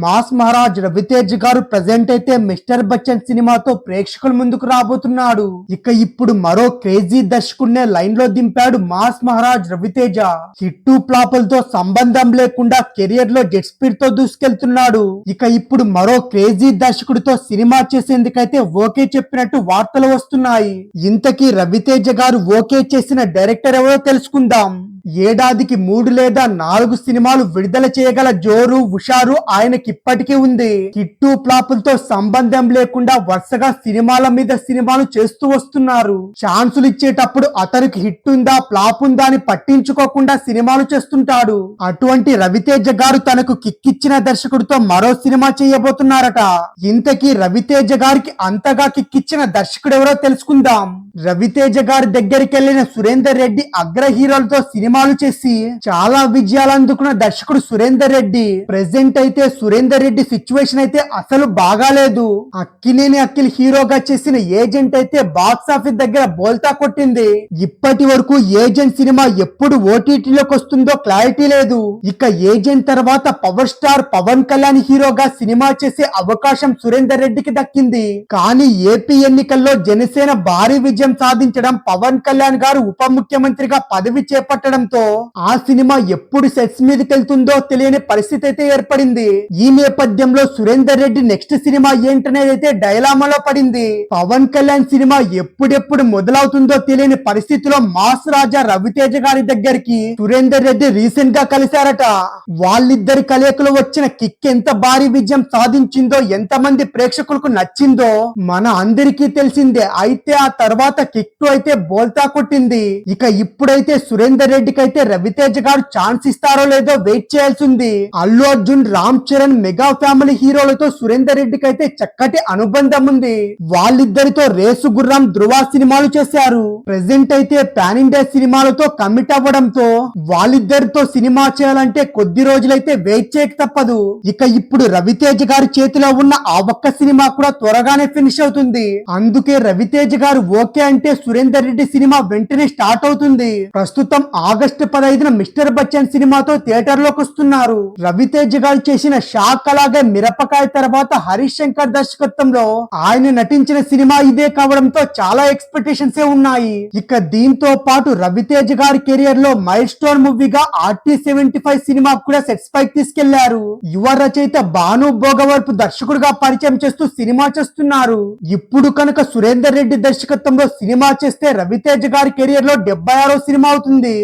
Mass Maharaj Ravitej గారు present అయితే mister Bachchan సినిమాతో ప్రేక్షకుల ముందుకు రాబోతున్నాడు. ఇక ఇప్పుడు మరో క్రేజీ దర్శకుడినే లైన్లో దింపాడు మాస్ మహారాజ్ రవితేజ. హిట్టు ప్లాపులతో సంబంధం లేకుండా కెరియర్లో జెట్ స్పీడ్తో దూసుకెళ్తున్నాడు. ఇక ఇప్పుడు మరో క్రేజీ దర్శకుడితో సినిమా చేసేందుకైతే ఓకే చెప్పినట్టు వార్తలు వస్తున్నాయి. ఇంతకీ రవితేజ గారు ఓకే చేసిన డైరెక్టర్ ఎవరో తెలుసుకుందాం. ఏడాదికి మూడు లేదా నాలుగు సినిమాలు విడుదల చేయగల జోరు హుషారు ఆయనకి ఇప్పటికీ ఉంది. హిట్టు ప్లాపులతో సంబంధం లేకుండా వరుసగా సినిమాల మీద సినిమాలు చేస్తూ వస్తున్నారు. ఛాన్సులు ఇచ్చేటప్పుడు అతనికి హిట్ ఉందా ఫ్లాప్ ఉందా అని పట్టించుకోకుండా సినిమాలు చేస్తుంటాడు. అటువంటి రవితేజ గారు తనకు కిక్కిచ్చిన దర్శకుడితో మరో సినిమా చేయబోతున్నారట. ఇంతకీ రవితేజ గారికి అంతగా కిక్కిచ్చిన దర్శకుడు ఎవరో తెలుసుకుందాం. రవితేజ గారి దగ్గరికి వెళ్ళిన సురేందర్ రెడ్డి అగ్ర హీరోలతో సినిమా సినిమాలు చేసి చాలా విజయాలు అందుకున్న దర్శకుడు సురేందర్ రెడ్డి. ప్రెసెంట్ అయితే సురేందర్ రెడ్డి సిచ్యువేషన్ అయితే అసలు బాగాలేదు. అక్కినేని అఖిల్ హీరోగా చేసిన ఏజెంట్ అయితే బాక్స్ ఆఫీస్ దగ్గర బోల్తా కొట్టింది. ఇప్పటి వరకు ఏజెంట్ సినిమా ఎప్పుడు ఓటీటీలోకి వస్తుందో క్లారిటీ లేదు. ఇక ఏజెంట్ తర్వాత పవర్ స్టార్ పవన్ కళ్యాణ్ హీరోగా సినిమా చేసే అవకాశం సురేందర్ రెడ్డికి దక్కింది. కానీ ఏపీ ఎన్నికల్లో జనసేన భారీ విజయం సాధించడం పవన్ కళ్యాణ్ గారు ఉప ముఖ్యమంత్రిగా పదవి చేపట్టడం చేపట్టడంతో ఆ సినిమా ఎప్పుడు సెట్స్ మీదకి వెళ్తుందో తెలియని పరిస్థితి అయితే ఏర్పడింది. ఈ నేపథ్యంలో సురేందర్ రెడ్డి నెక్స్ట్ సినిమా ఏంటనేది అయితే డైలామాలో పడింది. పవన్ కళ్యాణ్ సినిమా ఎప్పుడెప్పుడు మొదలవుతుందో తెలియని పరిస్థితిలో మాస్ రాజా రవితేజ గారి దగ్గరికి సురేందర్ రెడ్డి రీసెంట్గా కలిశారట. వాళ్ళిద్దరి కలయికలు వచ్చిన కిక్ ఎంత భారీ విజయం సాధించిందో ఎంత మంది ప్రేక్షకులకు నచ్చిందో మన అందరికీ తెలిసిందే. అయితే ఆ తర్వాత కిక్ అయితే బోల్తా కొట్టింది. ఇక ఇప్పుడైతే సురేందర్ రెడ్డి అయితే రవితేజ గారు ఛాన్స్ ఇస్తారో లేదో వెయిట్ చేయాల్సి ఉంది. అల్లు అర్జున్ రామ్ చరణ్ మెగా ఫ్యామిలీ హీరోలతో సురేందర్ రెడ్డికి అయితే చక్కటి అనుబంధం ఉంది. వాళ్ళిద్దరితో రేసు గుర్రం ధృవ సినిమాలు చేశారు. ప్రెసెంట్ అయితే పాన్ ఇండియా సినిమాలతో కమిట్ అవ్వడంతో వాళ్ళిద్దరితో సినిమా చేయాలంటే కొద్ది రోజులైతే వెయిట్ చేయక తప్పదు. ఇక ఇప్పుడు రవితేజ గారి చేతిలో ఉన్న ఆ ఒక్క సినిమా కూడా త్వరగానే ఫినిష్ అవుతుంది. అందుకే రవితేజ గారు ఓకే అంటే సురేందర్ రెడ్డి సినిమా వెంటనే స్టార్ట్ అవుతుంది. ప్రస్తుతం ఆగస్టు పదహైదున మిస్టర్ బచ్చన్ సినిమాతో థియేటర్లోకి వస్తున్నారు రవితేజ గారు చేసిన షాక్ అలాగే మిరపకాయ తర్వాత హరీష్ శంకర్ దర్శకత్వంలో ఆయన నటించిన సినిమా ఇదే కావడంతో చాలా ఎక్స్పెక్టేషన్స్ ఏ ఉన్నాయి. ఇక దీంతో పాటు రవితేజ గారి కెరియర్లో మైల్ స్టోన్ మూవీగా ఆర్టీ సెవెంటీ ఫైవ్ సినిమా కూడా సెట్స్ పైకి తీసుకెళ్ళారు. యువ రచయిత భాను భోగవరపు దర్శకుడుగా పరిచయం చేస్తూ సినిమా చేస్తున్నారు. ఇప్పుడు కనుక సురేందర్ రెడ్డి దర్శకత్వంలో సినిమా చేస్తే రవితేజ గారి కెరియర్లో డెబ్బై ఆరో సినిమా అవుతుంది.